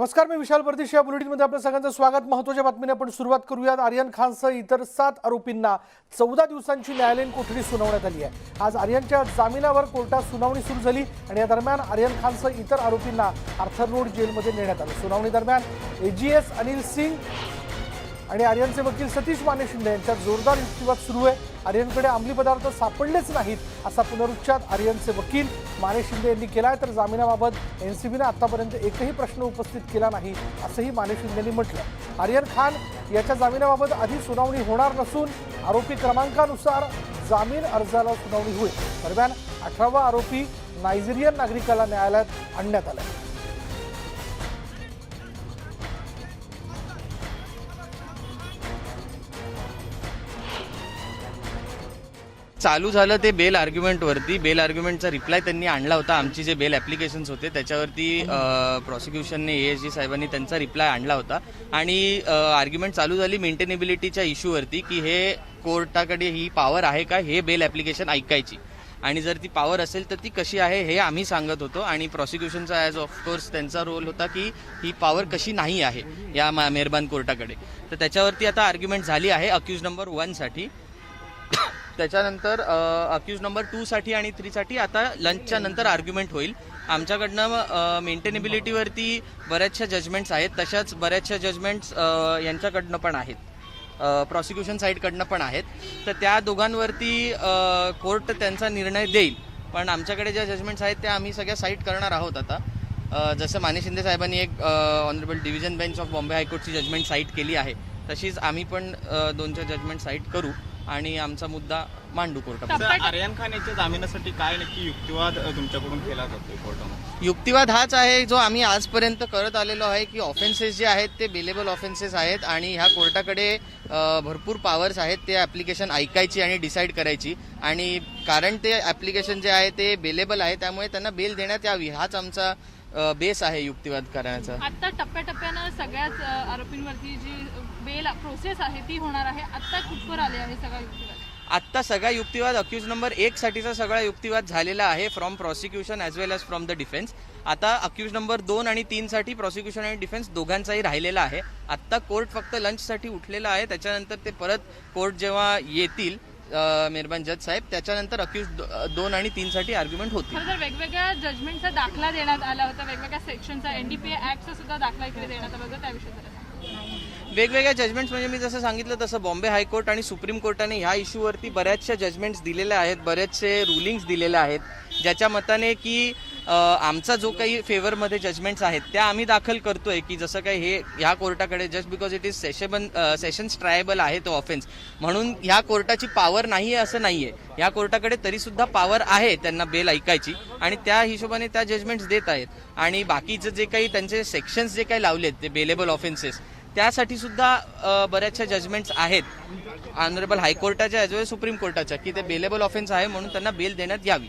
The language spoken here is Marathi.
नमस्कार मी विशाल परदेश. या बुलेटिनमध्ये आपलं सगळ्यांचं स्वागत. महत्त्वाच्या बातमीने आपण सुरुवात करूयात. आर्यन खानसह इतर सात आरोपींना चौदा दिवसांची न्यायालयीन कोठडी सुनावण्यात आली आहे. आज आर्यनच्या जामिनावर कोर्टात सुनावणी सुरू झाली आणि या दरम्यान आर्यन खानसह इतर आरोपींना आर्थर रोड जेलमध्ये नेण्यात आलं. सुनावणी दरम्यान एजीएस अनिल सिंग आणि आर्यनचे वकील सतीश माने शिंदे यांच्यात जोरदार युक्तिवाद सुरू आहे. आर्यनकडे अंमली पदार्थ सापडलेच नाहीत असा पुनरुच्चार आर्यनचे वकील माने शिंदे यांनी केला आहे तर जामिनाबाबत एनसीबीने आतापर्यंत एकही प्रश्न उपस्थित केला नाही असंही माने शिंदे यांनी म्हटलं आर्यन खान याच्या जामिनाबाबत आधी सुनावणी होणार नसून आरोपी क्रमांकानुसार जामीन अर्जाला सुनावणी होईल. दरम्यान अठरावा आरोपी नायजेरियन नागरिकाला न्यायालयात आणण्यात आला चालू झालं ते बेल आर्ग्युमेंटवरती बेल आर्ग्युमेंटचा रिप्लाय त्यांनी आणला होता. आमची जे बेल ॲप्लिकेशन्स होते त्याच्यावरती प्रॉसिक्युशनने ए एस जी साहेबांनी त्यांचा रिप्लाय आणला होता. आणि आर्ग्युमेंट चालू झाली मेंटेनेबिलिटीच्या इश्यूवरती की हे कोर्टाकडे ही पॉवर आहे का? हे बेल ॲप्लिकेशन ऐकायची. आणि जर ती पॉवर असेल तर ती कशी आहे हे आम्ही सांगत होतो. आणि प्रॉसिक्युशनचा ॲज ऑफकोर्स त्यांचा रोल होता की ही पॉवर कशी नाही आहे या मा- मेहरबान कोर्टाकडे. तर त्याच्यावरती आता आर्ग्युमेंट झाली आहे अक्यूज नंबर वनसाठी त्याच्यानंतर अक्यूज नंबर टूसाठी आणि थ्रीसाठी आता लंचच्या नंतर आर्ग्युमेंट होईल. आमच्याकडनं मेंटेनेबिलिटीवरती बऱ्याचशा जजमेंट्स आहेत. तशाच बऱ्याचशा जजमेंट्स यांच्याकडनं पण आहेत. प्रॉसिक्युशन साईडकडनं पण आहेत. तर त्या दोघांवरती कोर्ट त्यांचा निर्णय देईल. पण आमच्याकडे ज्या जजमेंट्स आहेत त्या आम्ही सगळ्या साईट करणार आहोत आता. जसं माने शिंदे साहेबांनी एक honourable division bench of Bombay हायकोर्टची judgement cite केली आहे. तशीच आम्ही पण दोनच्या जजमेंट साईट करू. आणि आमचा मुद्दा मांडू कोर्टामध्ये. सर, आर्यन खान याच्या जामिनासाठी काय नक्की युक्तिवाद तुमच्याकडून केला जातोय कोर्टामध्ये? युक्तिवाद हाच आहे जो आम्ही आजपर्यंत करत आलेलो आहे की ऑफेन्सेस जे आहेत ते बेलेबल ऑफेन्सेस आहेत आणि ह्या कोर्टाकडे भरपूर पॉवर्स आहेत ते ॲप्लिकेशन ऐकायची आणि डिसाईड करायची. आणि कारण ते ॲप्लिकेशन जे आहे ते बेलेबल आहे त्यामुळे त्यांना बेल देण्यात यावी हाच आमचा बेस आहे युक्तिवाद करण्याचा. आता टप्प्याटप्प्यानं सगळ्याच आरोपींवरती जी बेल प्रोसेस आहे ती होणार आहे. आता कुठवर आले आहे सगळा युक्तिवाद? आत्ता सगळा युक्तिवाद अक्यूज नंबर एक साठीचा सगळा युक्तिवाद झालेला आहे from prosecution as well as from the defence आता अक्यूज नंबर दोन आणि तीन साठी प्रॉसिक्युशन आणि डिफेन्स दोघांचाही राहिलेला आहे. आत्ता कोर्ट फक्त लंचसाठी उठलेला आहे. त्याच्यानंतर ते परत कोर्ट जेव्हा येतील मेहरबान जज साहेब त्याच्यानंतर अक्यूज दोन आणि तीन साठी आर्ग्युमेंट खरं तर वेगवेगळ्या जजमेंटचा दाखला देण्यात आला होता. वेगवेगळ्या सेक्शनचा एनडीपीए ऍक्टचा सुद्धा दाखला इकडे देण्यात आला होता. त्याविषयी जरा सांगा. वेगवेगळ्या जजमेंट्स म्हणजे मी जसं सांगितलं तसं बॉम्बे हायकोर्ट आणि सुप्रीम कोर्टाने ह्या इश्यूवरती बऱ्याचशा जजमेंट्स दिलेल्या आहेत बरेचसे रुलिंग्स दिलेल्या आहेत ज्याच्या मताने की आमचा जो काही फेवरमध्ये जजमेंट्स आहेत त्या आम्ही दाखल करतोय की जसं काही हे ह्या कोर्टाकडे जस्ट बिकॉज इट इज सेशेबन सेशन्स ट्रायबल आहे तो ऑफेन्स म्हणून ह्या कोर्टाची पॉवर नाही आहे असं नाही आहे ह्या कोर्टाकडे तरीसुद्धा पॉवर आहे त्यांना बेल ऐकायची आणि त्या हिशोबाने त्या जजमेंट्स देत आहेत. आणि बाकीचं जे काही त्यांचे सेक्शन्स जे काही लावलेत ते बेलेबल ऑफेन्सेस त्यासाठी सुद्धा बऱ्याचशा जजमेंट्स आहेत. ऑनरेबल हायकोर्टाच्या ॲज वेल सुप्रीम कोर्टाच्या की ते बेलेबल ऑफेन्स आहे म्हणून त्यांना बेल देण्यात यावी.